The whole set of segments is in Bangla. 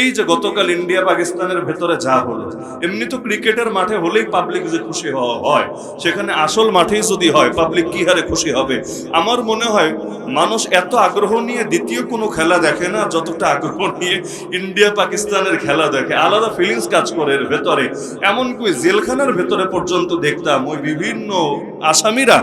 এই যে গতকাল ইন্ডিয়া পাকিস্তানের ভেতরে যা হলো, এমনি তো ক্রিকেটের মাঠে হলেই পাবলিক যে খুশি হওয়া হয়, সেখানে আসল মাঠেই যদি হয় পাবলিক কি হারে খুশি হবে? আমার মনে হয় মানুষ এত আগ্রহ নিয়ে দ্বিতীয় কোনো খেলা দেখে না, যতটা আগ্রহ নিয়ে ইন্ডিয়া পাকিস্তানের খেলা দেখে। আলাদা ফিলিংস কাজ করে এর ভেতরে। এমনকি জেলখানার ভেতরে পর্যন্ত দেখতাম ওই বিভিন্ন আসামিরা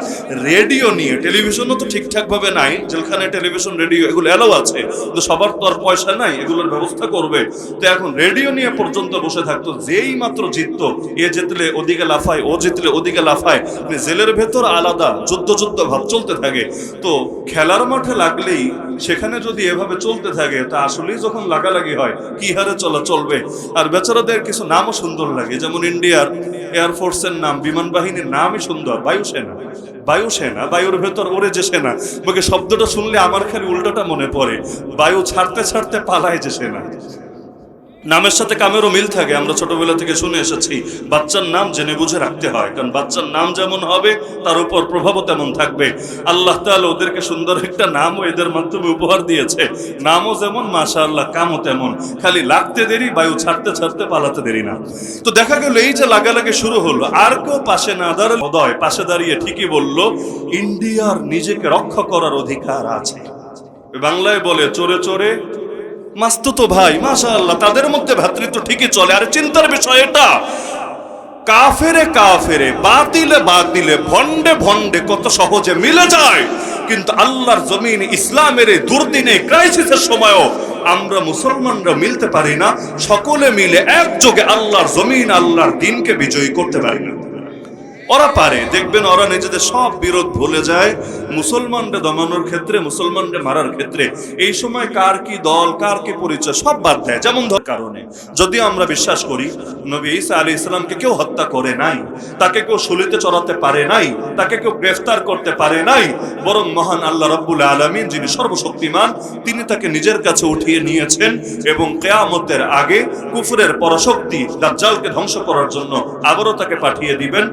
রেডিও নিয়ে টেলিভিশনও তো ঠিকঠাক ভাবে নাই, জেলখানায় টেলিভিশন রেডিও এগুলো এলাও আছে, কিন্তু সবার তো আর পয়সা নাই, এগুলোর ব্যবস্থা করবে। তো এখন রেডিও নিয়ে পর্যন্ত বসে থাকতো, যেই মাত্র জিততো, এ জিতলে ওদিকে লাফায়, ও জিতলে ওদিকে লাফায় মানে জেলের ভেতর আলাদা, যুদ্ধ যুদ্ধ ভাব চলতে থাকে। তো খেলার মাঠে লাগলেই সেখানে যদি এভাবে চলতে থাকে, তা আসলেই যখন লাগালাগি হয়, কি হারে চলা চলবে? আর বেচারাদের কিছু নামও সুন্দর লাগে, যেমন ইন্ডিয়ার এয়ারফোর্সের নাম, বিমান বাহিনীর নামই সুন্দর বায়ুসেনা বায়ুসেনা বায়ুর ভেতর ওরে যে সেনা আমাকে শব্দটা শুনলে আমার খালি উল্টোটা মনে পড়ে, বায়ু ছাড়তে ছাড়তে পালায় যে সেনা। নামের সাথে কামেরও মিল থাকে। আমরা ছোটবেলা থেকে শুনে এসেছি, বাচ্চার নাম জেনে বুঝে রাখতে হয়, কারণ বাচ্চার নাম যেমন হবে, তার উপর প্রভাবও তেমন থাকবে। আল্লাহ তাআলা ওদেরকে সুন্দর একটা নামও এদের মাধ্যমে উপহার দিয়েছে। নামও যেমন মাশা আল্লাহ কামও তেমন। খালি লাগতে দেরি, বায়ু ছাড়তে ছাড়তে পালাতে দেরি না। তো দেখা গেল, এই যে লাগালাগি শুরু হলো, আর কেউ পাশে না দাঁড়ালে উদয়, পাশে দাঁড়িয়ে ঠিকই বলল, ইন্ডিয়ার নিজেকে রক্ষা করার অধিকার আছে। বাংলায় বলে, চোরে চোরে মাস্তুতো ভাই মাশা আল্লাহ তাদের মধ্যে ভ্রাতৃত্ব ঠিকই চলে। আর চিন্তার বিষয় এটা, কাফেরে কাফেরে, বাতিলে বাতিলে ভন্ডে ভন্ডে কত সহজে মিলে যায়। কিন্তু আল্লাহর জমিন ইসলামের দুর্দিনে ক্রাইসিসের সময়ও আমরা মুসলমানরা মিলতে পারি না, সকলে মিলে একযোগে আল্লাহর জমিন, আল্লাহর দিনকে বিজয়ী করতে পারি না। ওরা পারে, দেখবেন ওরা নিজেদের সব বিরোধ ভুলে যায়। মুসলমানরা দমানোর ক্ষেত্রে মুসলমানরা মারার ক্ষেত্রে এই সময় কার কি দল, কার কি পরিচয়, সব বাদ দেয়, যেমন ধর কারণে। যদি আমরা বিশ্বাস করি, নবী ঈসা আলী ইসলামকে কেউ হত্যা করে নাই, তাকে কেউ শুলিতে চড়াতে পারে নাই, তাকে কেউ গ্রেফতার করতে পারে নাই, বরং মহান আল্লাহ রব্বুল আলমিন যিনি সর্বশক্তিমান, তিনি তাকে নিজের কাছে উঠিয়ে নিয়েছেন এবং কেয়ামতের আগে কুফরের পরাশক্তি দাজ্জালকে ধ্বংস করার জন্য আবারও তাকে পাঠিয়ে দিবেন।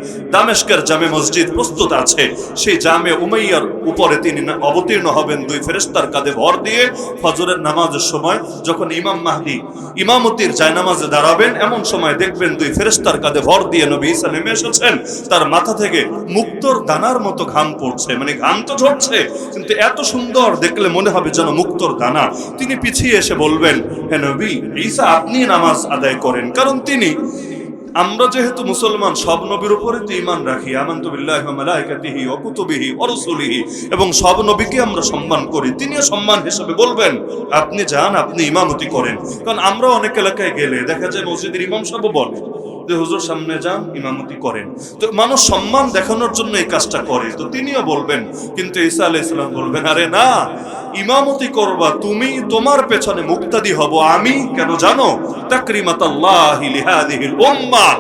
দামেস্কের জামে মসজিদ প্রস্তুত আছে। সেই জামে উমাইয়ার উপরে তিনি অবতীর্ণ হবেন দুই ফেরেস্তার কাঁধে ভর দিয়ে ফজরের নামাজের সময় যখন ইমাম মাহদি ইমামতির জায়নামাজে দাঁড়াবেন, এমন সময় দেখবেন দুই ফেরেস্তার কাঁধে ভর দিয়ে নবী ঈসা নেমে এসেছেন। তার মাথা থেকে মুক্তোর দানার মতো ঘাম পড়ছে মানে ঘাম তো ঝরছে, কিন্তু এত সুন্দর দেখলে মনে হবে যেন মুক্তোর দানা। তিনি পিছিয়ে এসে বলবেন হ্যাঁ নবী, ঈসা আপনি নামাজ আদায় করেন। কারণ তিনি আমরা যেহেতু মুসলমান, সব নবীর উপরে তো ইমান রাখি। আমান তো ওয়া মালাইকাতিহি ওয়া কুতুবিহি এবং সব নবীকে আমরা সম্মান করি। তিনিও সম্মান হিসেবে বলবেন, আপনি যান, আপনি ইমামতি করেন। কারণ আমরা অনেক এলাকায় গেলে দেখা যায় মসজিদের ইমাম সাহেব বলে যে হুজুর সামনে যান, ইমামতি করেন। তো মানুষ সম্মান দেখানোর জন্য এই কাজটা করে। তো তিনিও বলবেন, কিন্তু ঈসা আলাইহিস সালাম বলবেন, আরে না, ইমামতি করবা তুমি, তোমার পেছনে মুক্তাদি হব আমি। কেন জানো? উম্মাহ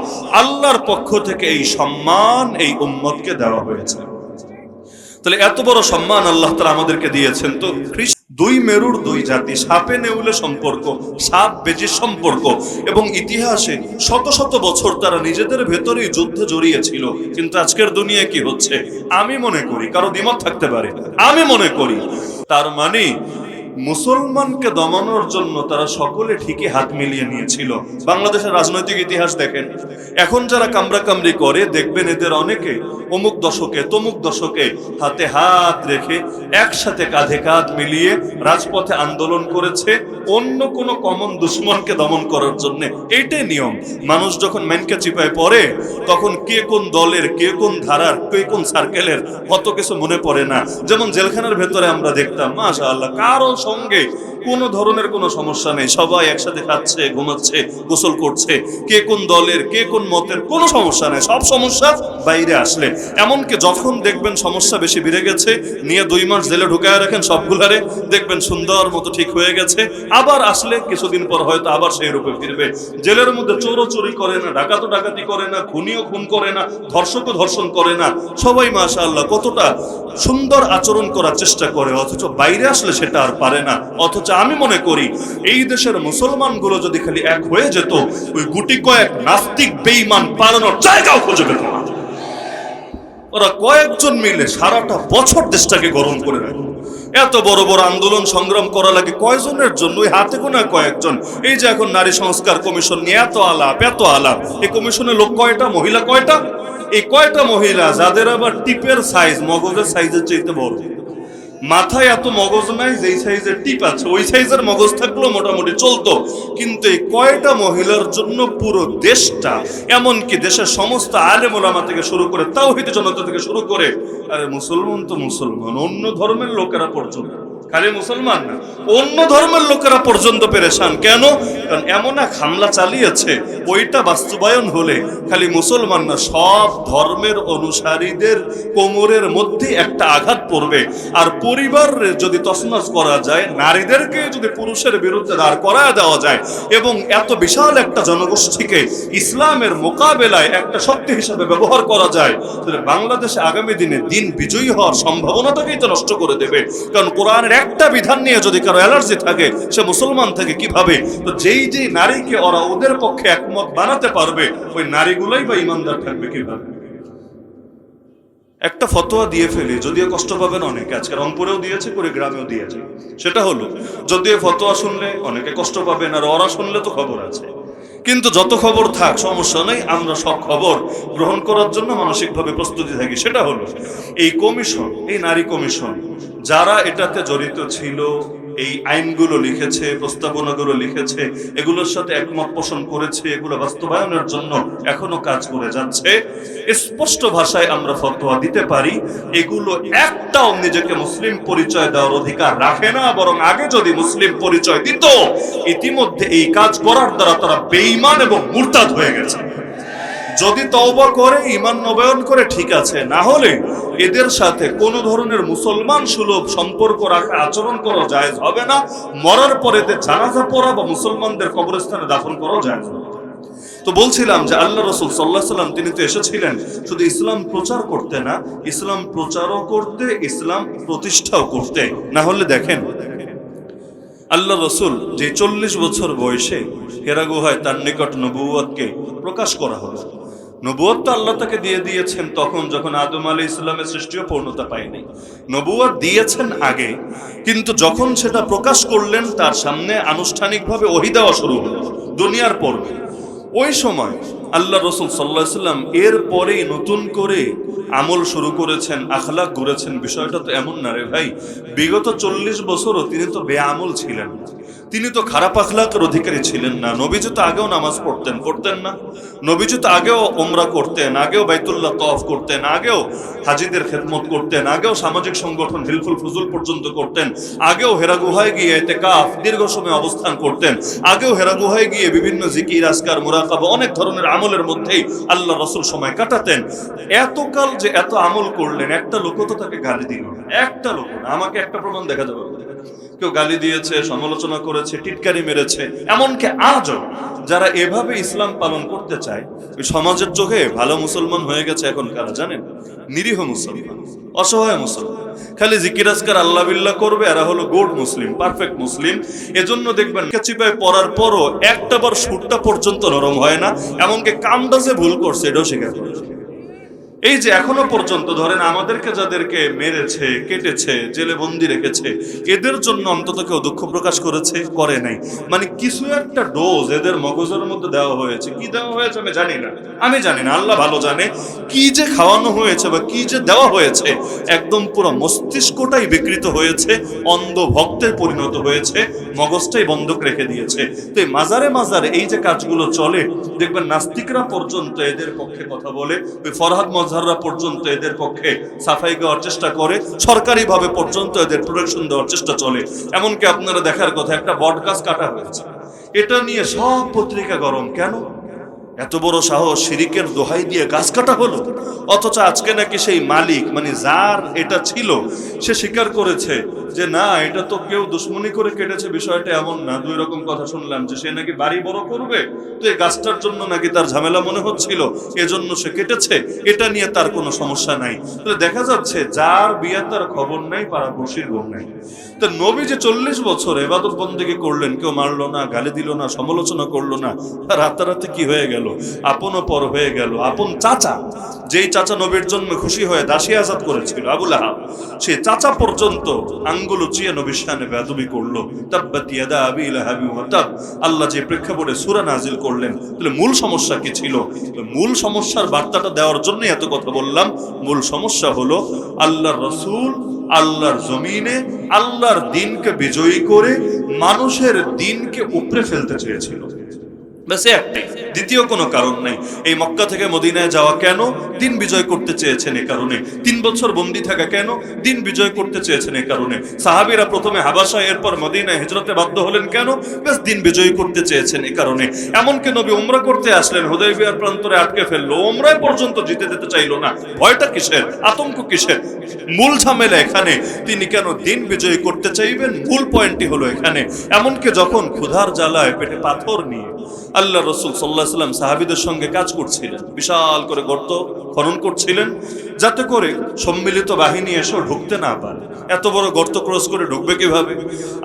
আল্লাহর পক্ষ থেকে এই সম্মান এই উম্মতকে দেওয়া হয়েছে। তাহলে এত বড় সম্মান আল্লাহ তাআলা আমাদেরকে দিয়েছেন। তো দুই মেরুর দুই জাতি, সাপে নেউলে সম্পর্ক, সাপ বেজি সম্পর্ক। এবং ইতিহাসে শত শত বছর তারা নিজেদের ভেতরেই যুদ্ধে জড়িয়েছিল। কিন্তু আজকের দুনিয়া কি হচ্ছে? আমি মনে করি, কারও দ্বিমত থাকতে পারে। আমি মনে করি, তার মানে মুসলমানকে দমানোর জন্য তারা সকলে ঠিকই হাত মিলিয়ে নিয়েছিল। বাংলাদেশের রাজনৈতিক ইতিহাস দেখেন। এখন যারা কামড়া কামড়ি করে, দেখবেন এদের অনেকে অমুক দশকে তমুক দশকে হাতে হাত রেখে একসাথে কাঁধে কাঁধ মিলিয়ে রাজপথে আন্দোলন করেছে, অন্য কোনো কমন দুশ্মনকে দমন করার জন্য। এইটাই নিয়ম। মানুষ যখন ম্যানকে চিপায় পড়ে, তখন কে কোন দলের, কে কোন ধারার, কে কোন সার্কেলের কত কিছু মনে পড়ে না। যেমন জেলখানার ভেতরে আমরা দেখতাম মাশা আল্লাহ কারও সঙ্গে কোনো ধরনের কোনো সমস্যা নেই। সবাই একসাথে খাচ্ছে, ঘুমাচ্ছে, গোসল করছে। কে কোন দলের, কে কোন মতের কোনো সমস্যা নেই। সব সমস্যা বাইরে আসলে। এমনকি যখন দেখবেন সমস্যা বেশি বেড়ে গেছে, নিয়ে দুই মাস জেলে ঢুকায় রাখেন সবগুলারে দেখবেন সুন্দর মতো ঠিক হয়ে গেছে। আবার আসলে কিছুদিন পর হয়তো আবার সেই রূপে ফিরবে। জেলের মধ্যে চোরও চুরি করে না ডাকাতো ডাকাতি করে না, খুনিও খুন করে না, ধর্ষকও ধর্ষণ করে না। সবাই মাশা আল্লাহ কতটা সুন্দর আচরণ করার চেষ্টা করে, অথচ বাইরে আসলে সেটা আর পারে না। অথচ আমি মনে করি, এই দেশের মুসলমানগুলো যদি খালি এক হয়ে যেত, ওই গুটি কয়েক নাস্তিক বেঈমান পালানোর জায়গাও খুঁজে পেত না। ওরা কয়েকজন মিলে সারাটা বছর দেশটাকে গরম করে রাখে এত বড় বড় আন্দোলন সংগ্রাম করা লাগে কয়জনের জন্য হাতে গোনা কয়েকজন। এই যে এখন নারী সংস্কার কমিশন নিয়ে এত আলাপ এত আলাপ। এই কমিশনের লোক কয়টা? মহিলা কয়টা? এই কয়টা মহিলা, যাদের আবার টিপের সাইজ মগজের সাইজের চাইতে বড়? মাথায় এত মগজ নাই, যেই সাইজের টিপ আছে, ওই সাইজের মগজ থাকলেও মোটামুটি চলতো। কিন্তু এই কয়টা মহিলার জন্য পুরো দেশটা, এমনকি দেশের সমস্ত আলে মোলামা থেকে শুরু করে তাওহিদ জনতা থেকে শুরু করে, আরে মুসলমান তো মুসলমান, অন্য ধর্মের লোকেরা পর্যন্ত। খালি মুসলমান না, অন্য ধর্মের লোকেরা পর্যন্ত পেরেশান। কেন? কারণ এমন এক হামলা চালিয়েছে, ওইটা বাস্তবায়ন হলে খালি মুসলমান না, সব ধর্মের অনুসারীদের কোমরের মধ্যে একটা আঘাত পড়বে। আর পরিবার যদি তসনস করা যায়, নারীদেরকে যদি পুরুষের বিরুদ্ধে দাঁড় করায় দেওয়া যায়, এবং এত বিশাল একটা জনগোষ্ঠীকে ইসলামের মোকাবেলায় একটা শক্তি হিসাবে ব্যবহার করা যায়, তাহলে বাংলাদেশে আগামী দিনে দিন বিজয়ী হওয়ার সম্ভাবনাটাকেই তো নষ্ট করে দেবে। কারণ কোরআনের একটা বিধান নিয়ে যদি কারও অ্যালার্জি থাকে, সে মুসলমান থাকে কীভাবে? তো যেই যেই নারীকে ওরা ওদের পক্ষে একমত বানাতে পারবে, ওই নারীগুলোই বা ইমানদার থাকবে কীভাবে? একটা ফতোয়া দিয়ে ফেলি, যদিও কষ্ট পাবেন অনেকে। আজকে রংপুরেও দিয়েছে করে গ্রামেও দিয়েছে। সেটা হলো, যদিও ফতোয়া শুনলে অনেকে কষ্ট পাবেন, আর ওরা শুনলে তো খবর আছে। কিন্তু যত খবর থাক, সমস্যা নেই, আমরা সব খবর গ্রহণ করার জন্য মানসিকভাবে প্রস্তুতি থাকি। সেটা হলো, এই কমিশন, এই নারী কমিশন, যারা এটাতে জড়িত ছিল এই আইনগুলো লিখেছে, প্রস্তাবনাগুলো লিখেছে, এগুলোর সাথে একমত পোষণ করেছে, এগুলো বাস্তবায়নের জন্য এখনও কাজ করে যাচ্ছে। স্পষ্ট ভাষায় আমরা ফতোয়া দিতে পারি, এগুলো একটাও নিজেকে মুসলিম পরিচয় দেওয়ার অধিকার রাখে না, বরং আগে যদি মুসলিম পরিচয় দিত, ইতিমধ্যে এই কাজ করার দ্বারা তারা বেইমান এবং মুরতাদ হয়ে গেছে। যদি তওবা করে ইমান নবায়ন করে, ঠিক আছে। না হলে এদের সাথে কোনো ধরনের মুসলমান সুলভ সম্পর্ক রাখা, আচরণ করা জায়েজ হবে না। মরার পরে এদের জানাজা পড়া বা মুসলমানদের কবরস্থানে দাফন জায়েজ হবে তো বলছিলাম যে আল্লাহ রসুল সাল্লাহ সাল্লাম, তিনি তো এসেছিলেন, শুধু ইসলাম প্রচার করতে না, ইসলাম প্রচারও করতে, ইসলাম প্রতিষ্ঠাও করতে। না হলে দেখেন, আল্লাহ রসুল যে চল্লিশ বছর বয়সে হেরা গুহায় তার নিকট নবুয়াতকে প্রকাশ করা হলো। নবুয়াত তো আল্লাহ তাকে দিয়ে দিয়েছেন তখন যখন আদম আলী ইসলামের সৃষ্টিও পূর্ণতা পায়নি। নবুয়াত দিয়েছেন আগে, কিন্তু যখন সেটা প্রকাশ করলেন, তার সামনে আনুষ্ঠানিকভাবে ওহি দেওয়া শুরু হলো, দুনিয়ার পর্বে। ওই সময় আল্লাহ রসুল সাল্লাহ সাল্লাম এর পরেই নতুন করে আমল শুরু করেছেন, আখলাক গড়েছেন। বিষয়টা তো এমন না রে ভাই, বিগত চল্লিশ বছরও তিনি তো বেআমল ছিলেন। না। তিনি তো খারাপ আখলাকের অধিকারী ছিলেন না। নবীজি তো আগেও নামাজ পড়তেন পড়তেন না। নবীজি তো আগেও ওমরা করতেন, আগেও বাইতুল্লাহ তফ করতেন, আগেও হাজিদের খেদমত করতেন, আগেও সামাজিক সংগঠন হিলফুল ফুজুল পর্যন্ত করতেন, আগেও হেরা গুহায় গিয়ে এতে কাফ দীর্ঘ সময় অবস্থান করতেন, আগেও হেরা গুহায় গিয়ে বিভিন্ন জিকির আসকার মুরাকাবা, অনেক ধরনের আমলের মধ্যেই আল্লাহ রসুল সময় কাটাতেন। এতকাল যে এত আমল করলেন, একটা লোকও তো তাকে গালি দিল একটা লোক আমাকে একটা প্রমাণ দেখা যাবে। কেউ গালি দিয়েছে, সমালোচনা করেছে, টিটকারি মেরেছে। এমনকি আজও যারা এভাবে ইসলাম পালন করতে চায় সমাজের চোখে ভালো মুসলমান হয়ে গেছে এখন কারা জানেন? নিরীহ মুসলমান, অসহায় মুসলমান। খালি জিকিরাজকার আল্লাহ করবে এরা হলো গোড মুসলিম পারফেক্ট মুসলিম। এজন্য দেখবেন চিপায় পড়ার পরও একটা বার সুরটা পর্যন্ত নরম হয় না, এমনকি কামটা যে ভুল করছে, এটাও এই যে এখনও পর্যন্ত ধরেন আমাদেরকে যাদেরকে মেরেছে, কেটেছে, জেলে বন্দি রেখেছে, এদের জন্য অন্তত কেউ দুঃখ প্রকাশ করেছে? করে নাই। মানে কিছু একটা ডোজ এদের মগজের মধ্যে দেওয়া হয়েছে। কি দেওয়া হয়েছে আমি জানি না। আমি জানি না, আল্লাহ ভালো জানে। কি যে খাওয়ানো হয়েছে বা কি যে দেওয়া হয়েছে, একদম পুরো মস্তিষ্কটাই বিকৃত হয়েছে, অন্ধ ভক্তের পরিণত হয়েছে, মগজটাই বন্ধক রেখে দিয়েছে। তো মাজারে মাজারে এই যে কাজগুলো চলে, দেখবেন নাস্তিকরা পর্যন্ত এদের পক্ষে কথা বলে, ওই ফরহাদ মজহাররা পর্যন্ত এদের পক্ষে সাফাই দেওয়ার চেষ্টা করে, সরকারিভাবে পর্যন্ত এদের প্রোটেকশন দেওয়ার চেষ্টা চলে। এমনকি আপনারা দেখার কথা, একটা বটগাছ কাটা হয়েছে। এটা নিয়ে সব পত্রিকা গরম। কেন? এত বড় সাহস শিরিকের দোহাই দিয়ে গাছ কাটা হলো? অথচ আজকে নাকি সেই মালিক মানে যার এটা ছিল, সে স্বীকার করেছে যে, না, এটা তো কেউ দুশ্মনী করে কেটেছে, বিষয়টা এমন না। দুই রকম কথা শুনলাম, যে সে নাকি বাড়ি বড় করবে? তো এই গাছটার জন্য নাকি তার ঝামেলা মনে হচ্ছিল? এজন্য সে কেটেছে? এটা নিয়ে তার কোনো সমস্যা নাই। তো দেখা যাচ্ছে যার বিয়ে তার খবর নাই পাড়াপড়শির ঘুম নাই। তো নবী যে চল্লিশ বছর এবাদত বন্দিকে করলেন, কেউ মারলো না, গালি দিল না, সমালোচনা করল না রাতারাতি কি হয়ে গেল? আপন পর হয়ে গেল, আপন চাচা। যেই চাচা নবীর জন্য খুশি হয়ে দাসী আজাদ করেছিল আবুল আহাব সে চাচা পর্যন্ত আঙ্গুল উচিয়ে নবীর সামনে বেদবি করল। আল্লাহ যে প্রেক্ষাপটে সূরা নাজিল করলেন, তাহলে মূল সমস্যা কি ছিল? মূল সমস্যার বার্তাটা দেওয়ার জন্য এত কথা বললাম। মূল সমস্যা হলো, আল্লাহর রসূল আল্লাহর জমিনে আল্লাহর দিনকে বিজয়ী করে মানুষের দিনকে উপড়ে ফেলতে চেয়েছিল। ব্যাস দ্বিতীয় কোনো কারণ নাই। এই মক্কা থেকে মদিনায় যাওয়া কেন? দিন বিজয় করতে চেয়েছেন এ কারণে। তিন বছর বন্দি থাকা কেন? দিন বিজয় করতে চেয়েছেন এ কারণে। সাহাবিরা প্রথমে হাবাসা এরপর মদিনায় হিজরতে বাধ্য হলেন কেন? দিন বিজয়ী করতে চেয়েছেন এ কারণে। এমনকি নবী উমরা করতে আসলেন। প্রান্তরে আটকে ফেলল। উমরায় পর্যন্ত জিতে যেতে চাইলো না। ভয়টা কিসের? আতঙ্ক কিসের? মূল ঝামেলা এখানে। তিনি কেন দিন বিজয়ী করতে চাইবেন? মূল পয়েন্টটি হলো এখানে। এমনকি যখন ক্ষুধার জ্বালায় পেটে পাথর নিয়ে আল্লাহ রসুল সাল্লাহ সাল্লাম সাহাবিদের সঙ্গে কাজ করছিলেন। বিশাল করে গর্ত খনন করছিলেন, যাতে করে সম্মিলিত বাহিনী এসেও ঢুকতে না পারে। এত বড় গর্ত ক্রস করে ঢুকবে কীভাবে?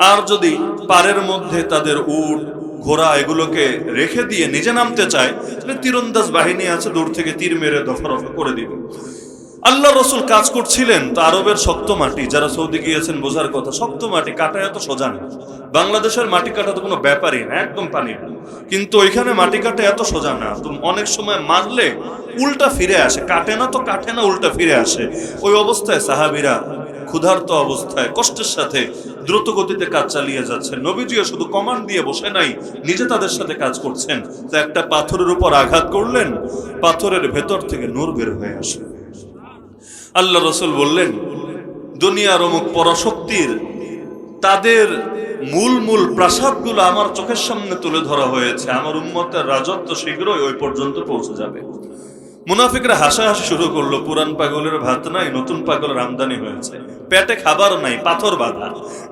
আর যদি পারের মধ্যে তাদের উট, ঘোড়া এগুলোকে রেখে দিয়ে নিজে নামতে চায়, তাহলে তীরন্দাজ বাহিনী আছে দূর থেকে তীর মেরে দফা করে দিবে। আল্লাহ রসুল কাজ করছিলেন তো আরবের শক্ত মাটি, যারা সৌদি গিয়েছেন বোঝার কথা, শক্ত মাটি, কাটা এত সোজা না। বাংলাদেশের মাটি কাটা তো কোনো ব্যাপারই না, একদম পানি কিন্তু ওইখানে মাটি কাটা এত সোজা না, তো অনেক সময় মারলে উল্টা ফিরে আসে। কাটে না তো কাটে না, উল্টা ফিরে আসে। ওই অবস্থায় সাহাবিরা ক্ষুধার্ত অবস্থায়, কষ্টের সাথে দ্রুত গতিতে কাজ চালিয়ে যাচ্ছেন। নবীজিও শুধু কমান্ড দিয়ে বসে নাই, নিজে তাদের সাথে কাজ করছেন। তো একটা পাথরের উপর আঘাত করলেন, পাথরের ভেতর থেকে নূর বের হয়ে আসে। আল্লাহ রসুল বললেন, দুনিয়ার অমুক পরাশক্তির তাদের মূল মূল প্রাসাদগুলো আমার চোখের সামনে তুলে ধরা হয়েছে। আমার উন্মতের রাজত্ব শীঘ্রই ওই পর্যন্ত পৌঁছে যাবে। মুনাফিকরা হাসাহাসি শুরু করল, পুরান পাগলের ভাত নাই, নতুন পাগলের আমদানি হয়েছে। পেটে খাবার নাই, পাথর বাঁধা।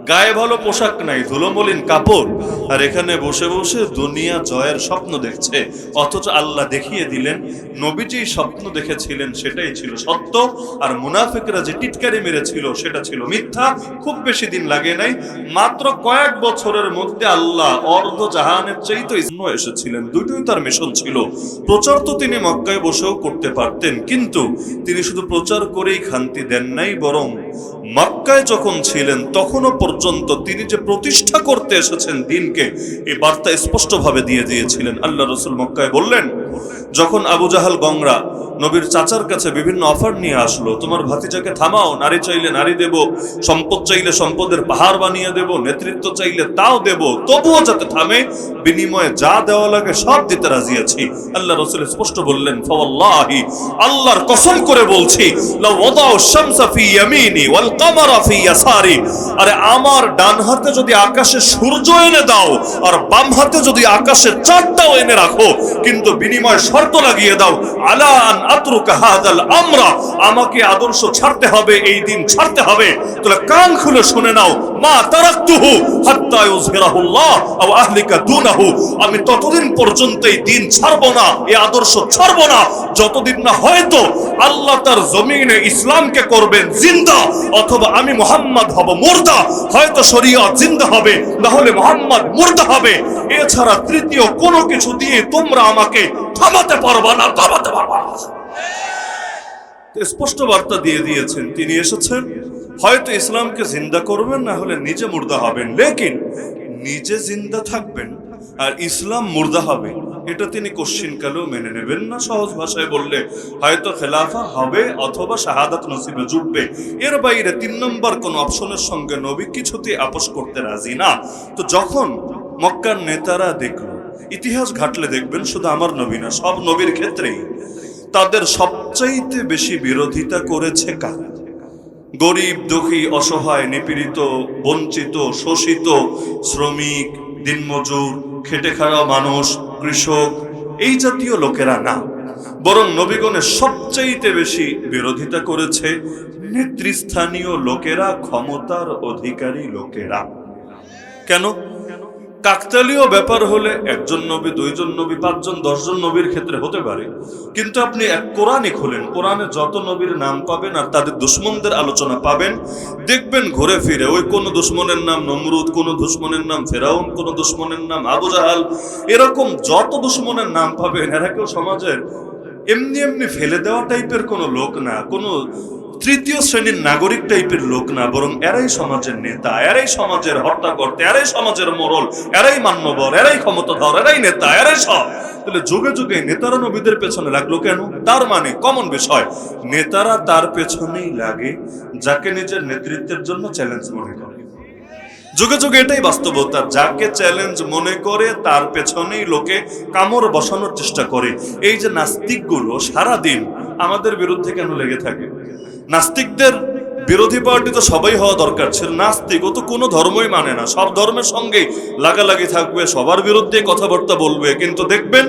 গায়ে ভালো পোশাক নাই, ধুলোমলিন কাপড়। আর এখানে বসে বসে দুনিয়া জয়ের স্বপ্ন দেখছে। অথচ আল্লাহ দেখিয়ে দিলেন, নবীজি স্বপ্ন দেখেছিলেন, সেটাই ছিল সত্য। আর মুনাফিকরা যে টিটকারি মেরেছিল, সেটা ছিল মিথ্যা। খুব বেশি দিন লাগে নাই, মাত্র কয়েক বছরের মধ্যে আল্লাহ অর্ধ জাহানের চাইতে ইসম এসেছিলেন। দুটোই তার মিশন ছিল। প্রচার তো তিনি মক্কায় বসেও করতে পারতেন, কিন্তু তিনি শুধু প্রচার করেই খান্তি দেন নাই, বরং মাক্কায় যখন ছিলেন তখনও পর্যন্ত তিনি যে প্রতিষ্ঠা করতে এসেছেন দিনকে এই বার্তা স্পষ্টভাবে দিয়ে দিয়েছিলেন। আল্লাহ রসুল মক্কায় বললেন যখন আবু জাহাল গংরা নবীর চাচার কাছে বিভিন্ন অফার নিয়ে আসলো, তোমার ভাতিজাকে থামাও, নারী চাইলে নারী দেব, সম্পদ চাইলে সম্পদের পাহাড় বানিয়ে দেব, নেতৃত্ব চাইলে তাও দেব, তবুও যাতে থামে, বিনিময়ে যা দেওয়া লাগে সব দিতে রাজি আছি। আল্লাহ রসুল স্পষ্ট বললেন, ফাওয়াল্লাহি, আল্লাহর কসম করে বলছি আরে আমার ডান হাতে যদি আকাশে সূর্য এনে দাও, আর বাম হাতে যদি আকাশে চাঁদটাও এনে রাখো, কিন্তু বিনিময়ে শর্ত লাগিয়ে দাও। আমরা। আমাকে আদর্শ ছাড়তে হবে, এই দিন ছাড়তে হবে। তাহলে কান খুলে শুনে নাও। মা তারাকতুহু আমি ততদিন পর্যন্ত এই দিন ছাড়বো না, এই আদর্শ ছাড়বো না। যতদিন না হয়তো আল্লাহ তার জমিনে ইসলামকে করবেন জিন্দা, অথবা আমি মোহাম্মদ হব মুর্দা। হয়তো শরীয়ত জিন্দা হবে, না হলে মোহাম্মদ মুর্দা হবে। এছাড়া তৃতীয় কোনো কিছু দিয়ে তোমরা আমাকে থামাতে পারবা না থামাতে পারবা না। স্পষ্ট বার্তা দিয়ে দিয়েছেন, তিনি এসেছেন। হয়তো ইসলামকে জিন্দা করবেন, না হলে নিজে মুর্দা হবেন। লেকিন নিজে জিন্দা থাকবেন, আর ইসলাম মুর্দা হবে, এটা তিনি কোশ্চিন কালেও মেনে নেবেন না। সহজ ভাষায় বললে হয়তো খেলাফা হবে অথবা শাহাদাত নসিবে জুটবে। এর বাইরে তিন নম্বর কোন অপশনের সঙ্গে নবী কিছুতেই আপোষ করতে রাজি না। তো যখন মক্কার নেতারা দেখল ইতিহাস ঘাটলে দেখবেন শুধু আমার নবী না, সব নবীর ক্ষেত্রেই। তাদের সবচাইতে বেশি বিরোধিতা করেছে কারা? গরিব, দুঃখী, অসহায়, নিপীড়িত, বঞ্চিত, শোষিত, শ্রমিক, দিনমজুর, খেটে খাওয়া মানুষ, কৃষক, এই জাতীয় লোকেরা না। বরং নবীগণের সবচাইতে বেশি বিরোধিতা করেছে নেতৃস্থানীয় লোকেরা, ক্ষমতার অধিকারী লোকেরা। কেন? কাকতালীয় ব্যাপার হলে একজন নবী, দুইজন নবী, পাঁচজন, দশজন নবীর ক্ষেত্রে হতে পারে। কিন্তু আপনি এক কোরআনই খোলেন। কোরআনে যত নবীর নাম পাবেন আর তাদের দুশ্মনদের আলোচনা পাবেন, দেখবেন ঘুরে ফিরে ওই কোন দুশ্মনের নাম নমরুদ, কোন দুশ্মনের নাম ফেরাউন, কোন দুশ্মনের নাম আবু জাহাল। এরকম যত দুশ্মনের নাম পাবেন, এরা কেউ সমাজের এমনি এমনি ফেলে দেওয়া টাইপের কোনো লোক না। কোনো তৃতীয় শ্রেণির নাগরিক টাইপের লোক না, বরং এরাই সমাজের নেতা, এরাই সমাজের হত্যাকর্তা এরাই সমাজের মোড়ল, এরাই মান্যবর, এরাই ক্ষমতাধর, এরাই নেতা, এরাই সব। তাহলে যুগে যুগে নেতারা নবীদের পেছনে লাগল কেন? তার মানে কমন বিষয়, নেতারা তার পেছনেই লাগে, যাকে নিজের নেতৃত্বের জন্য চ্যালেঞ্জ মনে করে। যুগে যুগে এটাই বাস্তবতা, যাকে চ্যালেঞ্জ মনে করে, তার পেছনেই লোকে কামড় বসানোর চেষ্টা করে। এই যে নাস্তিকগুলো সারাদিন আমাদের বিরুদ্ধে কেন লেগে থাকে? নাস্তিকদের বিরোধী পার্টি তো সবাই হওয়া দরকার ছিল নাস্তিক, ও তো কোনো ধর্মই মানে না। সব ধর্মের সঙ্গেই লাগালাগি থাকবে, সবার বিরুদ্ধে কথাবার্তা বলবে। কিন্তু দেখবেন,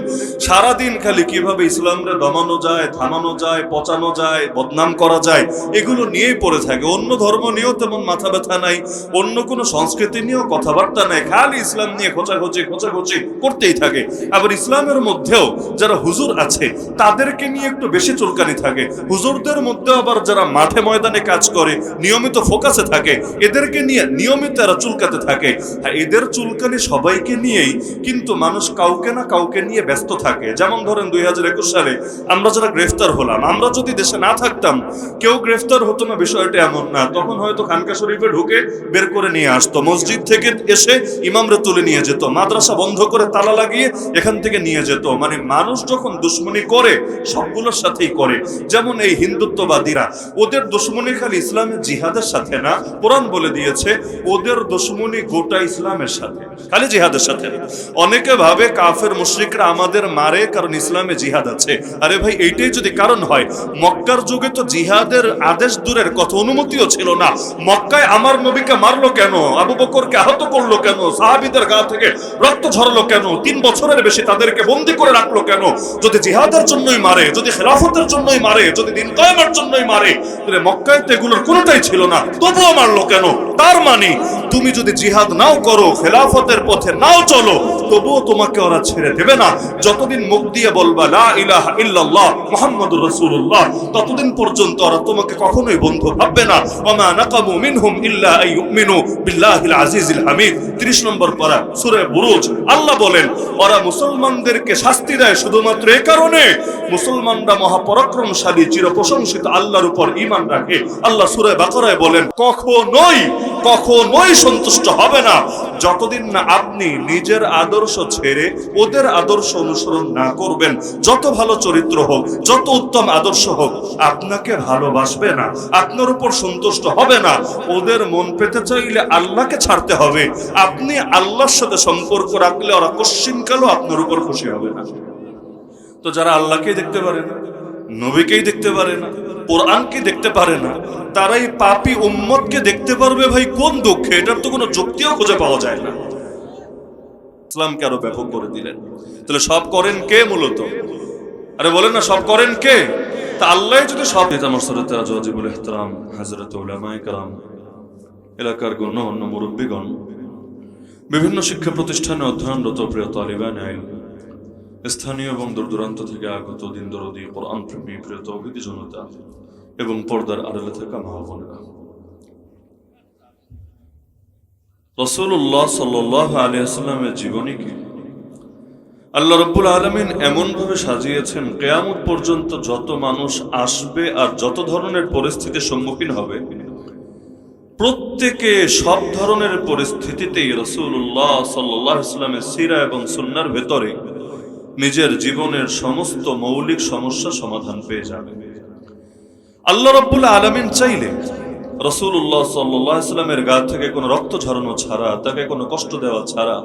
সারাদিন খালি কীভাবে ইসলামরা দমানো যায়, থামানো যায়, পচানো যায়, বদনাম করা যায়, এগুলো নিয়েই পড়ে থাকে। অন্য ধর্ম নিয়েও তেমন মাথা ব্যথা নাই, অন্য কোনো সংস্কৃতি নিয়েও কথাবার্তা নাই, খালি ইসলাম নিয়ে খোঁচাখোঁচি খোঁচাখোঁচি করতেই থাকে। আবার ইসলামের মধ্যেও যারা হুজুর আছে, তাদেরকে নিয়ে একটু বেশি চুলকানি থাকে। হুজুরদের মধ্যে আবার যারা মাঠে ময়দানে কাজ করে নিয়মিত ফোকাসে থাকে, এদেরকে নিয়ে নিয়মিত এরা চুলকাতে থাকে। আর এদের চুলকানি সবাইকে নিয়েই কিন্তু মানুষ কাউকে না কাউকে নিয়ে ব্যস্ত থাকে। যেমন ধরেন দুই হাজার একুশ সালে আমরা যারা গ্রেফতার হলাম, আমরা যদি দেশে না থাকতাম, কেউ গ্রেফতার হতো না, বিষয়টা এমন না। তখন হয়তো খানকা শরীফে ঢুকে বের করে নিয়ে আসতো, মসজিদ থেকে এসে ইমামরে তুলে নিয়ে যেত, মাদ্রাসা বন্ধ করে তালা লাগিয়ে এখান থেকে নিয়ে যেত। মানে মানুষ যখন দুশ্মনী করে, সবগুলোর সাথেই করে। যেমন এই হিন্দুত্ববাদীরা, ওদের দুশ্মনী খালি ইসলামের জিহাদের সাথে না? কোরআন বলে দিয়েছে, ওদের দুশ্মনী গোটা ইসলামের সাথে। খালি জিহাদের সাথে অনেকে ভাবে কাফের মুশরিকরা আমাদের মারে কারণ ইসলামে জিহাদ আছে। আরে ভাই, এইটাই যদি কারণ হয়, মক্কার যুগে তো জিহাদের আদেশ দূরের কথা, অনুমতিও ছিল না। মক্কায় আমার নবীকে মারলো কেন? আবু বকরকে আহত করল কেন? সাহাবিদের গা থেকে রক্ত ঝরলো কেন? তিন বছরের বেশি তাদেরকে বন্দি করে রাখল কেন? যদি জিহাদের জন্যই মারে, যদি খেলাফতের জন্যই মারে, যদি দিন কয়েমের জন্যই মারে, তাহলে মক্কায় তো এগুলোর কোনোটাই ছিল না। তবুও মারলো কেন? তার মানে তুমি যদি জিহাদ নাও করো, খেলাফতের পথে নাও চলো, তবুও তোমাকে ওরা ছেড়ে দেবে না। যতদিন মুখ দিয়ে বলবা, লা ইলাহা ইল্লাল্লাহ মুহাম্মাদুর রাসূলুল্লাহ, ততদিন পর্যন্ত ওরা তোমাকে কখনোই বন্ধু ভাববে না। ওমা নাকামু মিনহুম ইল্লা আন ইউমিনু বিল্লাহিল আজিজিল হামিদ। 30 নম্বর পারা, সূরা বুরুজ, আল্লাহ বলেন, ওরা মুসলমানদেরকে শাস্তি দেয় শুধুমাত্র এই কারণে। মুসলমানরা মহাপরাক্রমশালী, চিরপ্রশংসিত, আল্লাহর উপর ঈমান রাখে। আল্লাহ সূরা বাকারায় বলেন, কখনোই কখনোই সন্তুষ্ট হবে না। যতদিন না আপনি নিজের আদর্শ ছেড়ে ওদের আদর্শ অনুসরণ না করবেন, যত ভালো চরিত্র হোক, যত উত্তম আদর্শ হোক, আপনাকে ভালোবাসবে না, আপনার উপর সন্তুষ্ট হবে না। ওদের মন পেতে চাইলে আল্লাহকে ছাড়তে হবে। আপনি আল্লাহর সাথে সম্পর্ক রাখলে ওরা কশ্চিনকালও আপনার উপর খুশি হবে না। তো যারা আল্লাহকেই দেখতে পারে না নবীকেই দেখতে পারে না, কোরআনকে দেখতে পারে না তারা এই পাপি উম্মতকে দেখতে পারবে ভাই কোন দুঃখে? এটার তো কোনো যুক্তিও খুঁজে পাওয়া যায় না। ইসলামকে আরও ব্যাপক করে দিলেন। তাহলে সব করেন কে মূলত? আরে বলেন না, সব করেন কে? তা আল্লাহ যদি সব নেতাম সরতাজিবুল হাজরত উলামাইকার এলাকার গণ্য অন্য মুরব্বীগণ, বিভিন্ন শিক্ষা প্রতিষ্ঠানে অধ্যয়নরত প্রিয় তালিবান আইন স্থানীয় এবং দূর দূরান্ত থেকে আগত দিন দরদি কোরআন প্রেমী প্রিয় তৌহিদি জনতা এবং পর্দার আড়ালে থাকা মা বোনেরা। রসুল্লাহ সাল্লাহ আলিয়াস্লামের জীবনীকে আল্লাহ রব্বুল আলমিন এমনভাবে সাজিয়েছেন, কেয়ামত পর্যন্ত যত মানুষ আসবে আর যত ধরনের পরিস্থিতির সম্মুখীন হবে, প্রত্যেকে সব ধরনের পরিস্থিতিতেই রসুল্লাহ সাল্লাহ ইসলামের সিরা এবং সুন্নার ভেতরে নিজের জীবনের সমস্ত মৌলিক সমস্যা সমাধান পেয়ে যাবে। আল্লাহ রব্বুল আলমিন চাইলে রসুল্লাহ সাল্লাহ ইসলামের গা থেকে কোনো রক্ত ঝরানো ছাড়া, তাকে কোনো কষ্ট দেওয়া ছাড়া